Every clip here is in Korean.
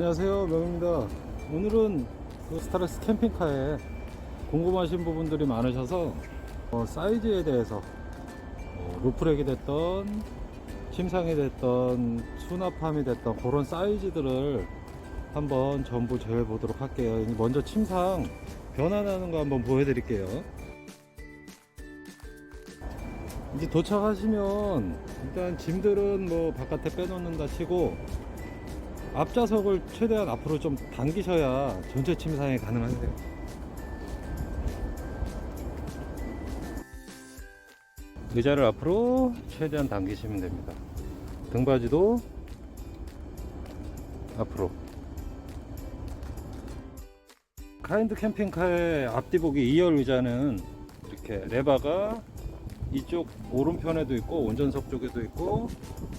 안녕하세요 명입니다. 오늘은 그 스타렉스 캠핑카에 궁금하신 부분들이 많으셔서 어, 사이즈에 대해서 어, 루프렉이 됐던 침상이 됐던 수납함이 됐던 그런 사이즈들을 한번 전부 재해 보도록 할게요. 먼저 침상 변환하는 거 한번 보여드릴게요. 이제 도착하시면 일단 짐들은 뭐 바깥에 빼놓는다 치고 앞좌석을 최대한 앞으로 좀 당기셔야 전체 침상이 가능하세요. 의자를 앞으로 최대한 당기시면 됩니다. 등받이도 앞으로. 카인드 캠핑카의 앞뒤보기 2열 의자는 이렇게 레바가 이쪽 오른편에도 있고 운전석 쪽에도 있고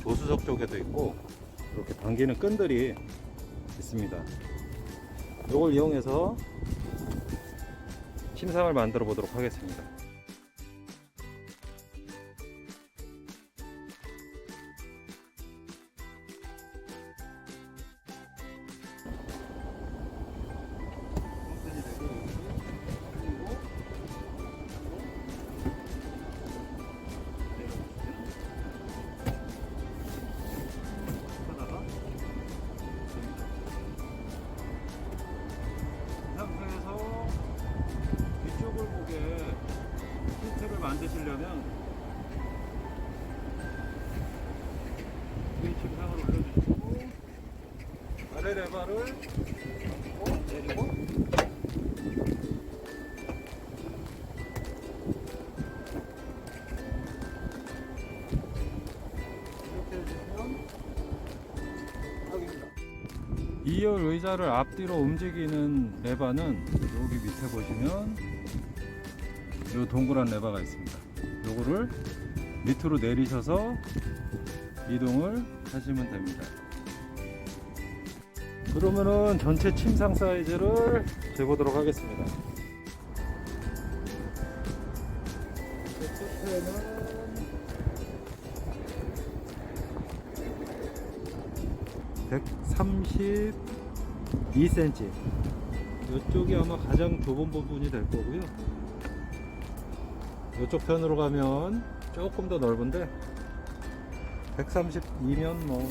조수석 쪽에도 있고 이렇게 당기는 끈들이 있습니다. 이걸 이용해서 침상을 만들어 보도록 하겠습니다. 시트를 만드시려면 이 침상을 올려주시고 아래 레바를 잡고 내리고 이렇게 해주시면 딱입니다. 2열 의자를 앞뒤로 움직이는 레바는 여기 밑에 보시면 이 동그란 레바가 있습니다. 요거를 밑으로 내리셔서 이동을 하시면 됩니다. 그러면은 전체 침상 사이즈를 재보도록 하겠습니다. 끝에는 132cm 이쪽이 아마 가장 좁은 부분이 될 거고요 이쪽 편으로 가면 조금 더 넓은데 132면 뭐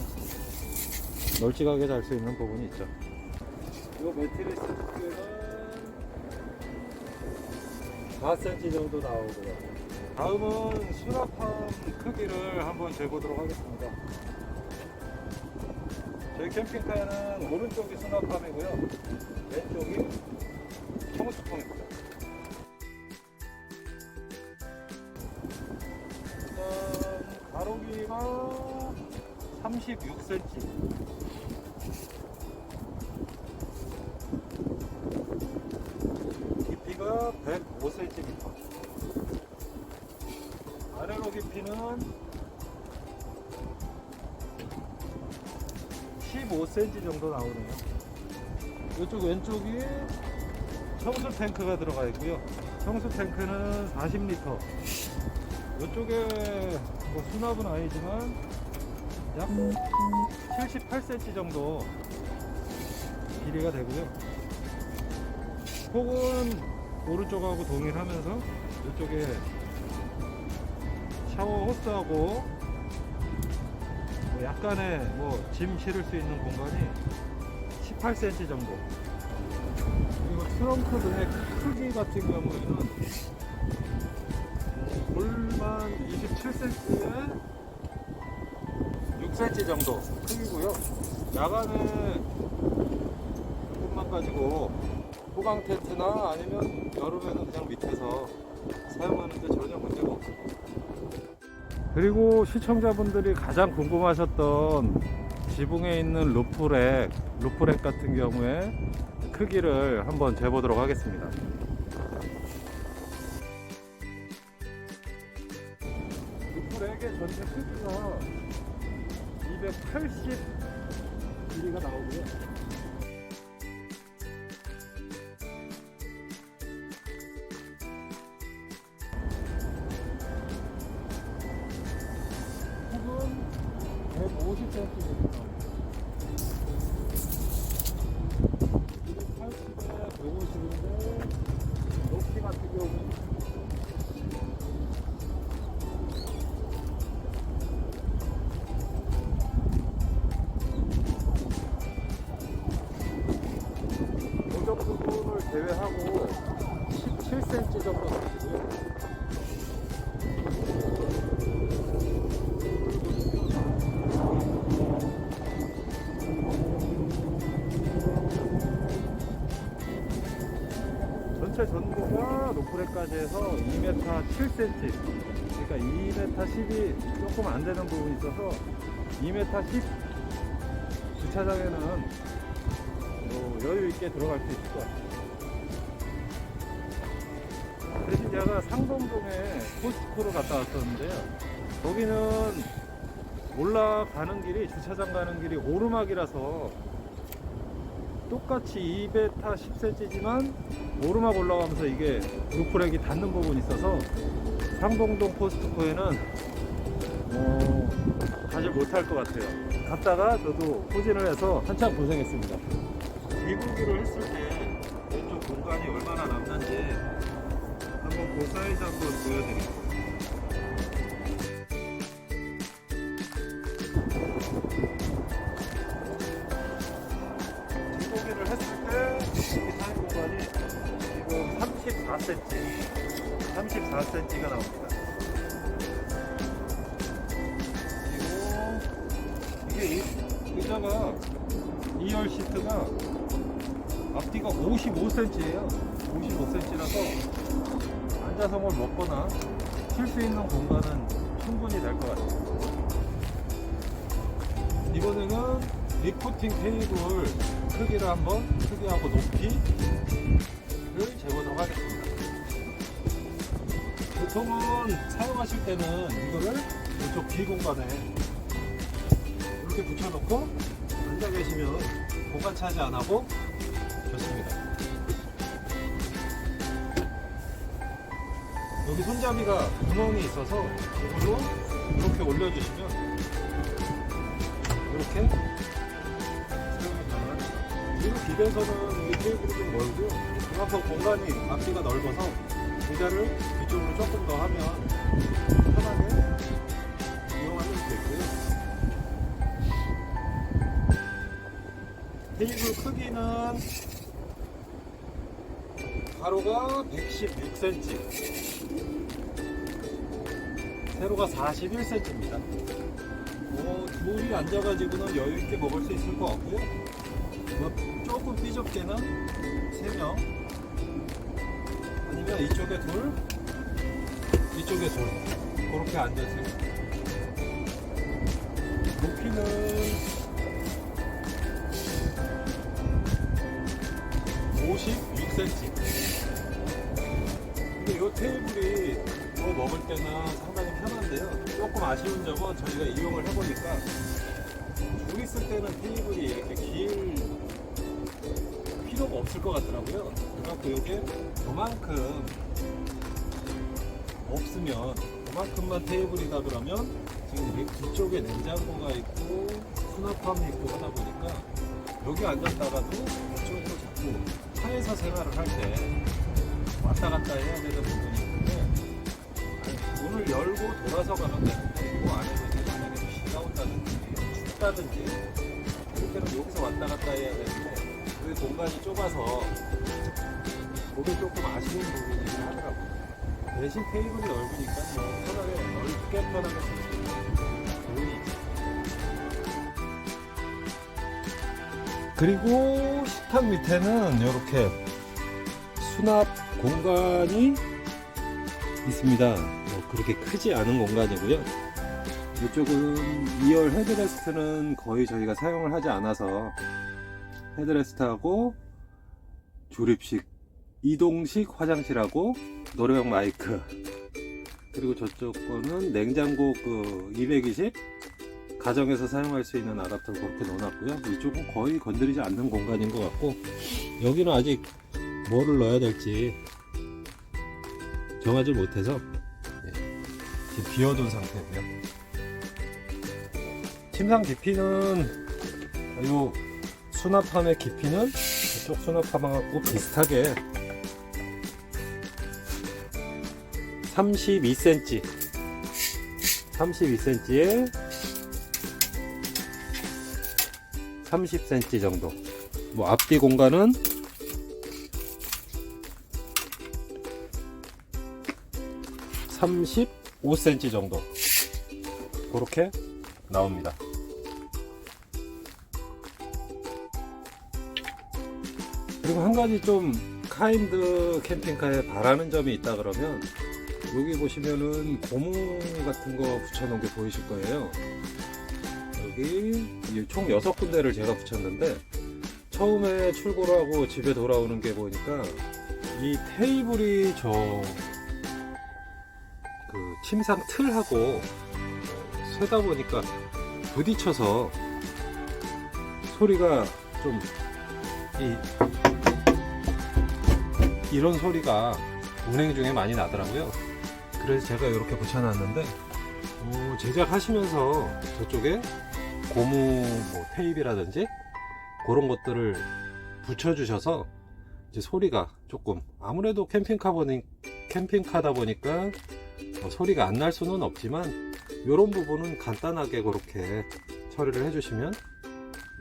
널찍하게 잘 수 있는 부분이 있죠 이 매트리스 두께는 4cm 정도 나오고요 다음은 수납함 크기를 한번 재보도록 하겠습니다 저희 캠핑카는 오른쪽이 수납함이고요. 왼쪽이 청수통입니다. 36cm. 깊이가 105cm. 아래로 깊이는 15cm 정도 나오네요. 이쪽 왼쪽이 청수 탱크가 들어가 있고요. 청수 탱크는 40리터. 이쪽에 뭐 수납은 아니지만 약 78cm 정도 길이가 되고요. 폭은 오른쪽하고 동일하면서 이쪽에 샤워 호스하고 뭐 약간의 뭐 짐 실을 수 있는 공간이 18cm 정도. 그리고 트렁크 등의 크기 같은 경우에는 골만 27cm에 6cm 정도 크기고요. 야간에 조금만 가지고 호강 텐트나 아니면 여름에는 그냥 밑에서 사용하는데 전혀 문제가 없습니다. 그리고 시청자분들이 가장 궁금하셨던 지붕에 있는 루프렉, 루프렉 같은 경우에 크기를 한번 재보도록 하겠습니다. 루프렉의 전체 크기가 280 길이가 나오고요. 노프레까지 해서 2m 7cm 그러니까 2m 10이 조금 안 되는 부분이 있어서 2m 10 주차장에는 뭐 여유 있게 들어갈 수 있을 것 같아요. 대신 제가 상동동에 코스트코를 갔다 왔었는데요. 거기는 올라가는 길이 주차장 가는 길이 오르막이라서 똑같이 2m 10cm지만 오르막 올라가면서 이게 루프렉이 닿는 부분이 있어서 상동동 포스트코에는 어, 가지 못할 것 같아요. 갔다가 저도 후진을 해서 한참 고생했습니다. 이불기를 했을 때 왼쪽 공간이 얼마나 남는지 한번 그 사이즈 한번 보여드릴게요. 34cm가 나옵니다. 그리고 이게 이 의자가 2열 시트가 앞뒤가 55cm예요. 55cm라서 앉아서 뭘 먹거나 쉴 수 있는 공간은 충분히 될 것 같아요. 이번에는 리코팅 테이블 크기를 한번 크기하고 높이를 재보도록 하겠습니다. 보통은 사용하실 때는 이거를 이쪽 뒤 공간에 이렇게 붙여놓고 앉아 계시면 공간 차지 안 하고 좋습니다. 여기 손잡이가 구멍이 있어서 이걸로 이렇게 올려주시면 이렇게 사용이 가능합니다. 그리고 집에서는 이 테이블이 좀 멀고요. 그만큼 공간이 앞뒤가 넓어서 의자를 뒤쪽으로 조금 더 하면 편하게 이용하실 수 있고요. 테이블 크기는 가로가 116cm, 세로가 41cm입니다. 뭐 둘이 앉아가지고는 여유 있게 먹을 수 있을 것 같고요. 뭐 조금 삐좁게는 3명 아니면 이쪽에 둘, 이쪽에 둘 그렇게 앉으세요. 높이는 56cm. 근데 이 테이블이 뭐 먹을 때나 상당히 편한데요. 조금 아쉬운 점은 저희가 이용을 해보니까 둘 있을 때는 테이블이 이렇게 길 필요가 없을 것 같더라고요. 그래갖고 이게 그만큼 없으면 그만큼만 테이블이다 그러면 지금 뒤쪽에 냉장고가 있고 수납함이 있고 하다 보니까 여기 앉았다가도 이쪽으로 자꾸 차에서 생활을 할 때 왔다 갔다 해야 되는 부분이 있는데 문을 열고 돌아서 가면 되는데 이 안에서 이제 만약에 비가 온다든지 춥다든지 때는 여기서 왔다 갔다 해야 되는데 그 공간이 좁아서 그게 조금 아쉬운 부분이긴 하더라고요. 대신 테이블이 넓으니까 뭐 편하게 넓게 편하게 쓸수 있는 부분이 있죠. 그리고 식탁 밑에는 이렇게 수납 공간이 있습니다. 뭐 그렇게 크지 않은 공간이고요. 이쪽은 2열 헤드레스트는 거의 저희가 사용을 하지 않아서 헤드레스트하고 조립식 이동식 화장실하고 노래방 마이크 그리고 저쪽 거는 냉장고 그 220 가정에서 사용할 수 있는 아답터를 그렇게 넣어놨고요. 이쪽은 거의 건드리지 않는 공간인 것 같고 여기는 아직 뭐를 넣어야 될지 정하지 못해서 네, 지금 비워둔 상태고요. 침상 깊이는 요 수납함의 깊이는 이쪽 수납함하고 비슷하게 32cm 32cm에 30cm 정도. 뭐 앞뒤 공간은 35cm 정도 그렇게 나옵니다. 그리고 한 가지 좀 카인드 캠핑카에 바라는 점이 있다 그러면 여기 보시면은 고무 같은 거 붙여놓은 게 보이실 거예요. 여기 이총 6군데를 제가 붙였는데 처음에 출고를 하고 집에 돌아오는 게 보니까 이 테이블이 저 그 침상 틀하고 어, 세다 보니까 부딪혀서 소리가 좀 이, 이런 소리가 운행 중에 많이 나더라고요. 그래서 제가 이렇게 붙여놨는데 어, 제작하시면서 저쪽에 고무 뭐 테이프라든지 그런 것들을 붙여주셔서 이제 소리가 조금 아무래도 캠핑카 보니 캠핑카다 보니까 어, 소리가 안 날 수는 없지만 이런 부분은 간단하게 그렇게 처리를 해주시면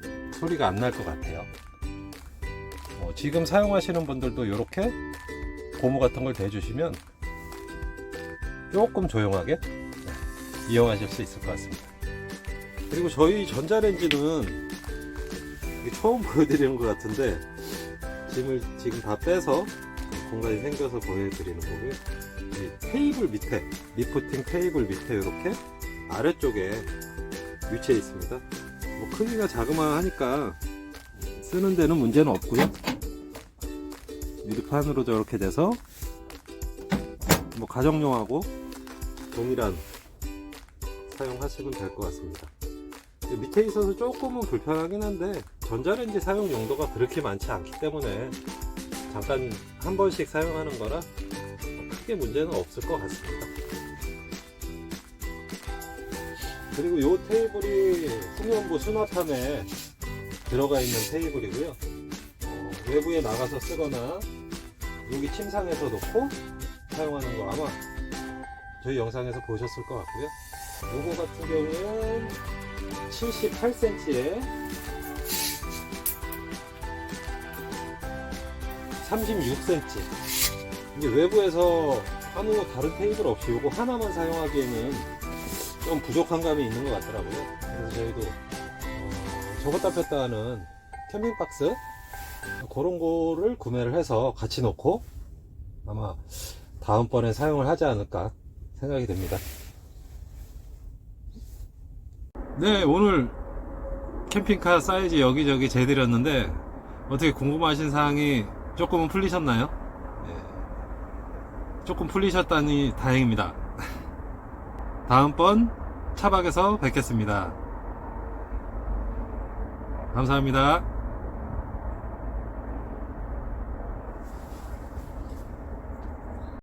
음, 소리가 안 날 것 같아요. 어, 지금 사용하시는 분들도 이렇게 고무 같은 걸 대주시면 조금 조용하게 네, 이용하실 수 있을 것 같습니다. 그리고 저희 전자레인지는 처음 보여드리는 것 같은데 짐을 지금 다 빼서 공간이 생겨서 보여드리는 거고요. 이 테이블 밑에 리프팅 테이블 밑에 이렇게 아래쪽에 위치해 있습니다. 뭐 크기가 자그마하니까 쓰는 데는 문제는 없고요. 미드판으로 저렇게 돼서 뭐 가정용하고 동일한 사용하시면 될 것 같습니다. 밑에 있어서 조금은 불편하긴 한데 전자레인지 사용 용도가 그렇게 많지 않기 때문에 잠깐 한 번씩 사용하는 거라 크게 문제는 없을 것 같습니다. 그리고 이 테이블이 후면부 수납함에 들어가 있는 테이블이고요. 어, 외부에 나가서 쓰거나 여기 침상에서 놓고 사용하는 거 아마 저희 영상에서 보셨을 것 같고요. 요거 같은 경우는 78cm에 36cm. 이게 외부에서 아무 다른 테이블 없이 요거 하나만 사용하기에는 좀 부족한 감이 있는 것 같더라고요. 그래서 저희도 어, 저것다 뺐다 하는 캠핑박스 그런 거를 구매를 해서 같이 놓고 아마 다음번에 사용을 하지 않을까 생각이 됩니다. 네, 오늘 캠핑카 사이즈 여기저기 재드렸는데 어떻게 궁금하신 사항이 조금은 풀리셨나요? 네. 조금 풀리셨다니 다행입니다. 다음번 차박에서 뵙겠습니다. 감사합니다.